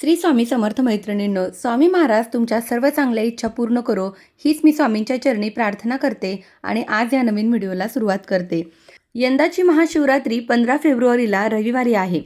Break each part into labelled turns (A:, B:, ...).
A: श्री स्वामी समर्थ मैत्रिणींनो स्वामी महाराज तुमच्या सर्व चांगल्या इच्छा पूर्ण करो हीच मी स्वामींच्या चरणी प्रार्थना करते आणि आज या नवीन व्हिडिओला सुरुवात करते. यंदाची महाशिवरात्री पंधरा फेब्रुवारीला रविवारी आहे.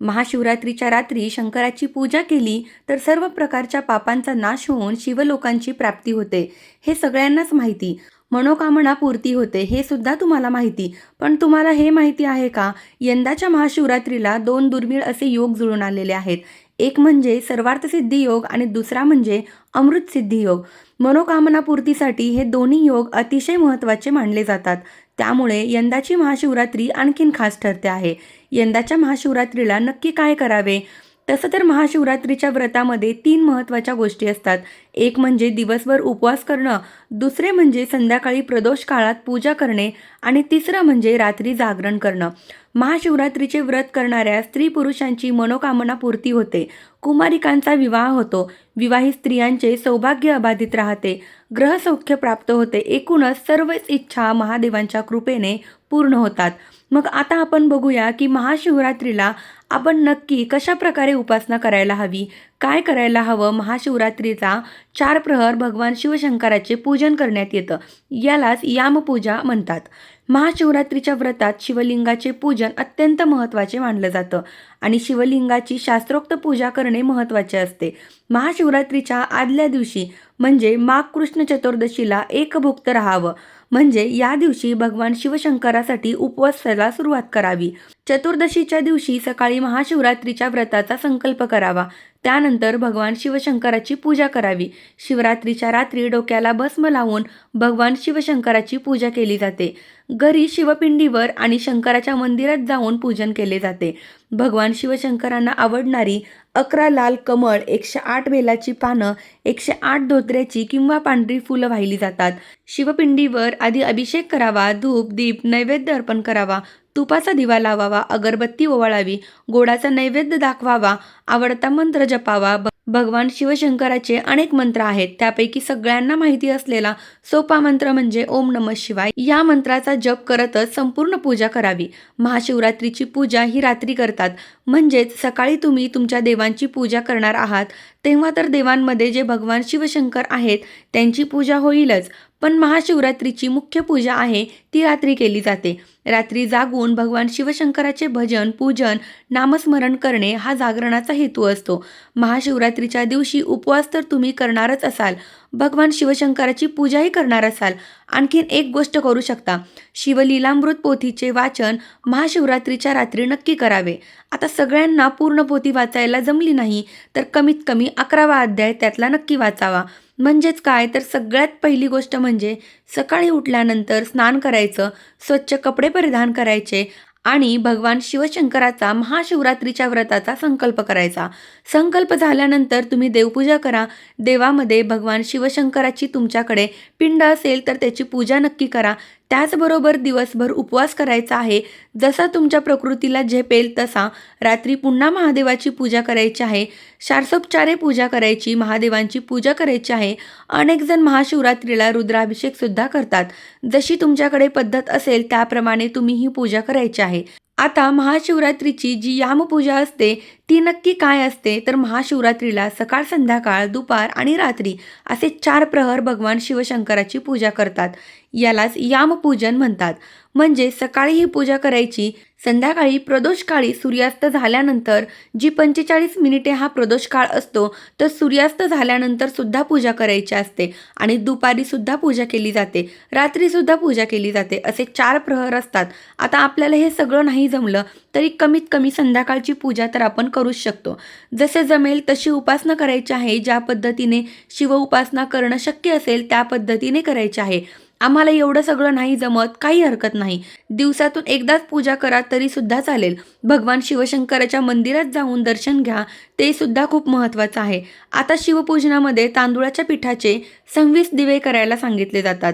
A: महाशिवरात्रीच्या रात्री शंकराची पूजा केली तर सर्व प्रकारच्या पापांचा नाश होऊन शिवलोकांची प्राप्ती होते. हे सगळ्यांनाच माहिती. मनोकामना पूर्ती होते हे सुद्धा तुम्हाला माहिती. पण तुम्हाला हे माहिती आहे का? यंदाच्या महाशिवरात्रीला दोन दुर्मिळ असे योग जुळून आलेले आहेत. एक म्हणजे सर्वार्थसिद्धी योग आणि दुसरा म्हणजे अमृतसिद्धी योग. मनोकामना पूर्तीसाठी हे दोन्ही योग अतिशय महत्त्वाचे मानले जातात. त्यामुळे यंदाची महाशिवरात्री आणखीन खास ठरते आहे. यंदाच्या महाशिवरात्रीला नक्की काय करावे? तसं तर महाशिवरात्रीच्या व्रतामध्ये तीन महत्त्वाच्या गोष्टी असतात. एक म्हणजे दिवसभर उपवास करणं दुसरे म्हणजे संध्याकाळी प्रदोष काळात पूजा करणे आणि तिसरं म्हणजे रात्री जागरण करणं. महाशिवरात्रीचे व्रत करणाऱ्या स्त्री पुरुषांची मनोकामना पूर्ती होते. कुमारिकांचा विवाह होतो. विवाहित स्त्रियांचे सौभाग्य अबाधित राहते. ग्रहसौख्य प्राप्त होते. एकूणच सर्वच इच्छा महादेवांच्या कृपेने पूर्ण होतात. मग आता आपण बघूया की महाशिवरात्रीला आपण नक्की कशा प्रकारे उपासना करायला हवी? काय करायला हवं? महाशिवरात्रीचा चार प्रहर भगवान शिवशंकराचे पूजन करण्यात येतं. यालाच यामपूजा म्हणतात. महाशिवरात्रीच्या व्रतात शिवलिंगाचे पूजन अत्यंत महत्त्वाचे मानलं जातं आणि शिवलिंगाची शास्त्रोक्त पूजा करणे महत्त्वाचे असते. महाशिवरात्रीच्या आदल्या दिवशी म्हणजे माघ कृष्ण चतुर्दशीला एकभुक्त राहावं. म्हणजे या दिवशी भगवान शिवशंकरासाठी उपवासाला सुरुवात करावी. चतुर्दशीच्या दिवशी सकाळी महाशिवरात्रीच्या व्रताचा संकल्प करावा. त्यानंतर भगवान शिवशंकराची पूजा करावी. शिवरात्रीच्या रात्री डोक्याला भस्म लावून भगवान शिवशंकराची पूजा केली जाते. घरी शिवपिंडीवर आणि शंकराच्या मंदिरात जाऊन पूजन केले जाते. भगवान शिवशंकरांना आवडणारी अकरा लाल कमळ एकशे आठ वेलाची पानं एकशे आठ धोत्र्याची किंवा पांढरी फुलं वाहिली जातात. शिवपिंडीवर आधी अभिषेक करावा धूप दीप नैवेद्य अर्पण करावा. तुपाचा दिवा लावावा अगरबत्ती ओवाळावी गोडाचा नैवेद्य दाखवावा आवडता मंत्र जपावा. भगवान शिवशंकराचे अनेक मंत्र आहेत. त्यापैकी सगळ्यांना माहिती असलेला सोपा मंत्र म्हणजे ओम नम शिवाय. या मंत्राचा जप करतच संपूर्ण पूजा करावी. महाशिवरात्रीची पूजा ही रात्री करतात. म्हणजेच सकाळी तुम्ही तुमच्या देवांची पूजा करणार आहात. तेव्हा तर देवांमध्ये जे भगवान शिवशंकर आहेत त्यांची पूजा होईलच. पण महाशिवरात्रीची मुख्य पूजा आहे ती रात्री केली जाते. रात्री जागून भगवान शिवशंकराचे भजन पूजन नामस्मरण करणे हा जागरणाचा हेतू असतो. महाशिवरात्रीच्या दिवशी उपवास तर तुम्ही करणारच असाल भगवान शिवशंकराची पूजाही करणार असाल. आणखीन एक गोष्ट करू शकता. शिवलीलामृत पोथीचे वाचन महाशिवरात्रीच्या रात्री नक्की करावे. आता सगळ्यांना पूर्ण पोथी वाचायला जमली नाही तर कमीत कमी अकरावा अध्याय त्यातला नक्की वाचावा. म्हणजेच काय? तर सगळ्यात पहिली गोष्ट म्हणजे सकाळी उठल्यानंतर स्नान करायचं स्वच्छ कपडे परिधान करायचे आणि भगवान शिवशंकराचा महाशिवरात्रीच्या व्रताचा संकल्प करायचा. संकल्प झाल्यानंतर तुम्ही देवपूजा करा. देवामध्ये भगवान शिवशंकराची तुमच्याकडे पिंड असेल तर त्याची पूजा नक्की करा. त्याचबरोबर दिवसभर उपवास करायचा आहे. जसा तुमच्या प्रकृतीला झेपेल तसा रात्री पुन्हा महादेवाची पूजा करायची आहे. शारसोपचारे पूजा करायची महादेवांची पूजा करायची आहे. अनेकजण महाशिवरात्रीला रुद्राभिषेकसुद्धा करतात. जशी तुमच्याकडे पद्धत असेल त्याप्रमाणे तुम्ही ही पूजा करायची आहे. आता महाशिवरात्रीची जी यामपूजा असते ती नक्की काय असते? तर महाशिवरात्रीला सकाळ संध्याकाळ दुपार आणि रात्री असे चार प्रहर भगवान शिवशंकराची पूजा करतात. यालाच यामपूजन म्हणतात. म्हणजे सकाळी ही पूजा करायची संध्याकाळी प्रदोष काळी सूर्यास्त झाल्यानंतर जी पंचेचाळीस मिनिटे हा प्रदोष काळ असतो तर सूर्यास्त झाल्यानंतर सुद्धा पूजा करायची असते आणि दुपारी सुद्धा पूजा केली जाते रात्री सुद्धा पूजा केली जाते असे चार प्रहर असतात. आता आपल्याला हे सगळं नाही जमलं तरी कमीत कमी संध्याकाळची पूजा तर आपण करूच शकतो. जसे जमेल तशी उपासना करायची आहे ज्या पद्धतीने शिव उपासना करणं शक्य असेल त्या पद्धतीने करायची आहे. आम्हाला एवढं सगळं नाही जमत काही हरकत नाही. दिवसातून एकदाच पूजा करा तरी सुद्धा चालेल. भगवान शिवशंकराच्या मंदिरात जाऊन दर्शन घ्या ते सुद्धा खूप महत्त्वाचं आहे. आता शिवपूजनामध्ये तांदुळाच्या पिठाचे सव्वीस दिवे करायला सांगितले जातात.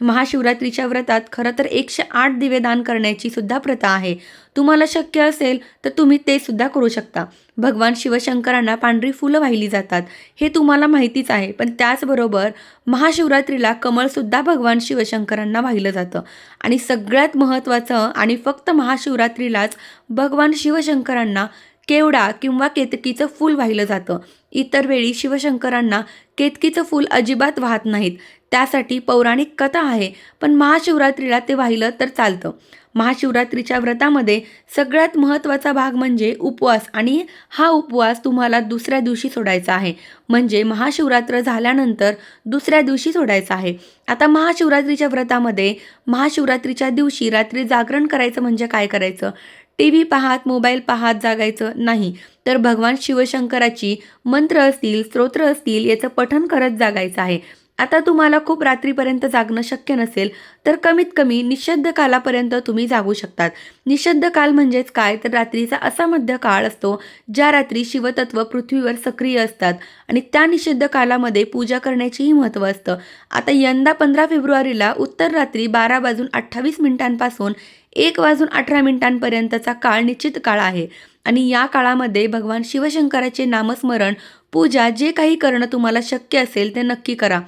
A: महाशिवरात्रीच्या व्रतात खरं तर एकशे आठ दिवे दान करण्याची सुद्धा प्रथा आहे. तुम्हाला शक्य असेल तर तुम्ही ते सुद्धा करू शकता. भगवान शिवशंकरांना पांढरी फुलं वाहिली जातात. हे तुम्हाला माहितीच आहे. पण त्याचबरोबर महाशिवरात्रीला कमळसुद्धा भगवान शिवशंकरांना वाहिलं जातं. आणि सगळ्यात महत्त्वाचं आणि फक्त महाशिवरात्रीलाच भगवान शिवशंकरांना केवडा किंवा केतकीचं फूल वाहिलं जातं. इतर वेळी शिवशंकरांना केतकीचं फूल अजिबात वाहत नाहीत. त्यासाठी पौराणिक कथा आहे पण महाशिवरात्रीला ते वाहिलं तर चालतं. महाशिवरात्रीच्या व्रतामध्ये सगळ्यात महत्त्वाचा भाग म्हणजे उपवास आणि हा उपवास तुम्हाला दुसऱ्या दिवशी सोडायचा आहे. म्हणजे महाशिवरात्र झाल्यानंतर दुसऱ्या दिवशी सोडायचा आहे. आता महाशिवरात्रीच्या व्रतामध्ये महाशिवरात्रीच्या दिवशी रात्री जागरण करायचं म्हणजे काय करायचं? टी व्ही पाहात मोबाईल पाहात जागायचं नाही. तर भगवान शिवशंकराची मंत्र असतील स्तोत्र असतील याचं पठन करत जागायचं आहे. आता तुम्हाला खूप रात्रीपर्यंत जागणं शक्य नसेल तर कमीत कमी निषद्ध कालापर्यंत तुम्ही जागू शकतात. निषद्ध काल म्हणजेच काय? तर रात्रीचा असा मध्य काळ असतो ज्या रात्री शिवतत्व पृथ्वीवर सक्रिय असतात आणि त्या निषिद्ध कालामध्ये पूजा करण्याचीही महत्त्व असतं. आता यंदा पंधरा फेब्रुवारीला उत्तर रात्री बारा वाजून अठ्ठावीस मिनिटांपासून एक वाजून अठरा मिनिटांपर्यंतचा काळ निश्चित काळ आहे. आणि या काळामध्ये भगवान शिवशंकराचे नामस्मरण पूजा जे काही करणं तुम्हाला शक्य असेल ते नक्की करा.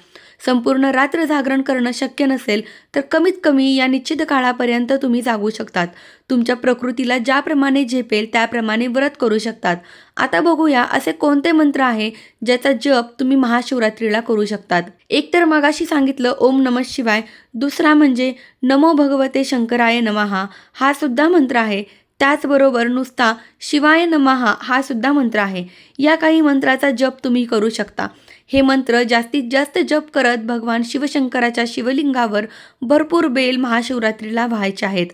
A: संपूर्ण रात्र जागरण करणं शक्य नसेल तर कमीत कमी या निश्चित काळापर्यंत तुम्ही जागू शकतात. तुमच्या प्रकृतीला ज्याप्रमाणे झेपेल त्याप्रमाणे व्रत करू शकतात. आता बघूया असे कोणते मंत्र आहे ज्याचा जप तुम्ही महाशिवरात्रीला करू शकतात. एक तर मगाशी सांगितलं ओम नम शिवाय. दुसरा म्हणजे नमो भगवते शंकराय नमहा. हा सुद्धा मंत्र आहे. त्याचबरोबर नुसता शिवाय नमहा हा सुद्धा मंत्र आहे. या काही मंत्राचा जप तुम्ही करू शकता. हे मंत्र जास्तीत जास्त जप करत भगवान शिवशंकराच्या शिवलिंगावर भरपूर बेल महाशिवरात्रीला व्हायचे आहेत.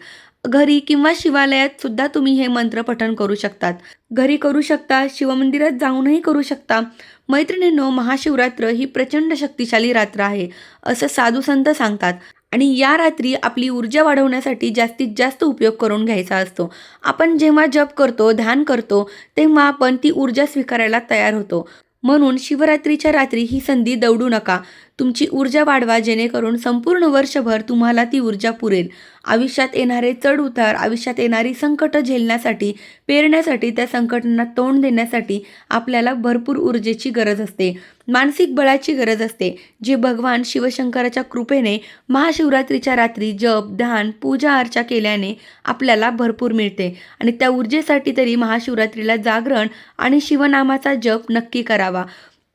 A: घरी किंवा शिवालयात सुद्धा तुम्ही हे मंत्र पठण करू शकतात. घरी करू शकता शिवमंदिरात जाऊनही करू शकता. मैत्रिणींनो महाशिवरात्र ही प्रचंड शक्तिशाली रात्र आहे असं साधू संत सांगतात. आणि या रात्री आपली ऊर्जा वाढवण्यासाठी जास्तीत जास्त उपयोग करून घ्यायचा असतो. आपण जेव्हा जप करतो ध्यान करतो तेव्हा आपण ती ऊर्जा स्वीकारायला तयार होतो. म्हणून शिवरात्रीच्या रात्री ही संधी दवडू नका. तुमची ऊर्जा वाढवा जेणेकरून संपूर्ण वर्षभर तुम्हाला ती ऊर्जा पुरेल. आयुष्यात येणारे चढ उतार आयुष्यात येणारी संकटं झेलण्यासाठी पेरण्यासाठी त्या संकटांना तोंड देण्यासाठी आपल्याला भरपूर ऊर्जेची गरज असते. मानसिक बळाची गरज असते. जे भगवान शिवशंकराच्या कृपेने महाशिवरात्रीच्या रात्री जप ध्यान पूजा अर्चा केल्याने आपल्याला भरपूर मिळते. आणि त्या ऊर्जेसाठी तरी महाशिवरात्रीला जागरण आणि शिवनामाचा जप नक्की करावा.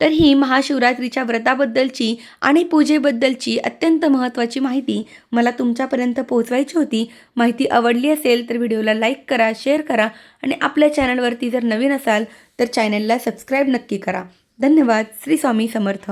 A: तर ही महाशिवरात्रीच्या व्रताबद्दलची आणि पूजेबद्दलची अत्यंत महत्त्वाची माहिती मला तुमच्यापर्यंत पोहोचवायची होती. माहिती आवडली असेल तर व्हिडिओला लाईक करा शेअर करा आणि आपल्या चॅनलवरती जर नवीन असाल तर चॅनलला सबस्क्राईब नक्की करा. धन्यवाद. श्री स्वामी समर्थ.